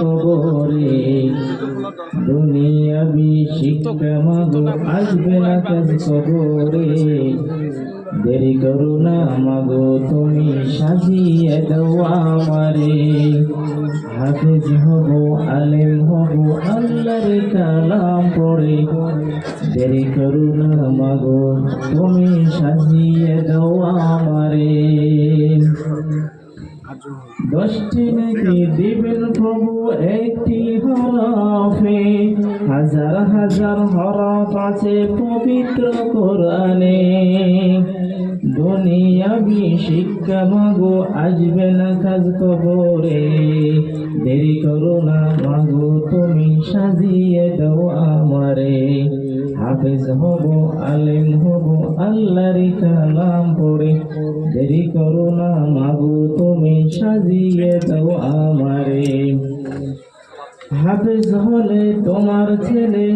কবরে দুনিয়াবি শিক্ষা মাগো আসবে না কাজ কবরে দেরি করো না মাগো, তুমি সাজিয়ে দাও আমারে। হাফেজ হব, আলেম হব, আল্লাহর কালাম পড়ে। দেরি করো না মাগো, তুমি সাজিয়ে দাও আমারে। দশটি নাকি দিবেন প্রভু, একটি হরফে। হাজার হাজার হরফ আছে পবিত্র কোরআনে। দুনিয়াবি শিক্ষা মাগো, আসবে না কাজ কবরে। দেরি করো না মাগো, তুমি সাজিয়ে দাও আমারে। হাফেজ হব আলেম হব আল্লাহর কালাম পড়ে। দেরি করো না মাগো, তুমি সাজিয়ে দাও আমারে। হাফেজ হলে তোমার ছেলে,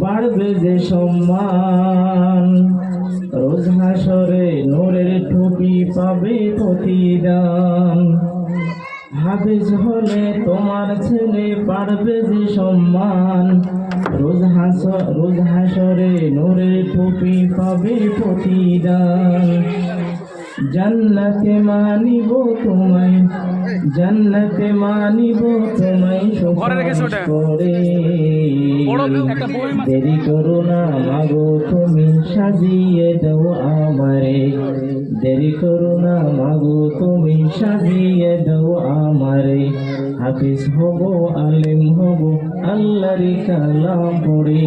বাড়বে যে সম্মান। রোজ হাসরে নূরের টুপি পাবে প্রতিদান। হাফেজ হলে তোমার ছেলে পারবে যে সম্মান। রোজ হাস রোজ হাসরে নূরের টুপি পাবে প্রতিদান। জান্নাতে মানিব তোমায় জান্নাতে মানিব তোমায় করে। মা- দেরি করো না মাগো তুমি সাজিয়ে দাও আমারে। দেরি করো না মাগো তুমি সাজিয়ে দাও হাফিজ হব, আলেম হব, আল্লাহরি কালাম পড়ে।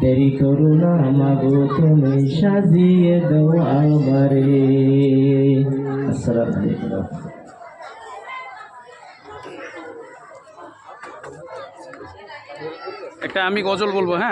দেরি করো না মাগো, তুমি সাজিয়ে দাও আমারে। আসসালামু আলাইকুম। একটা আমি গজল বলব হ্যাঁ?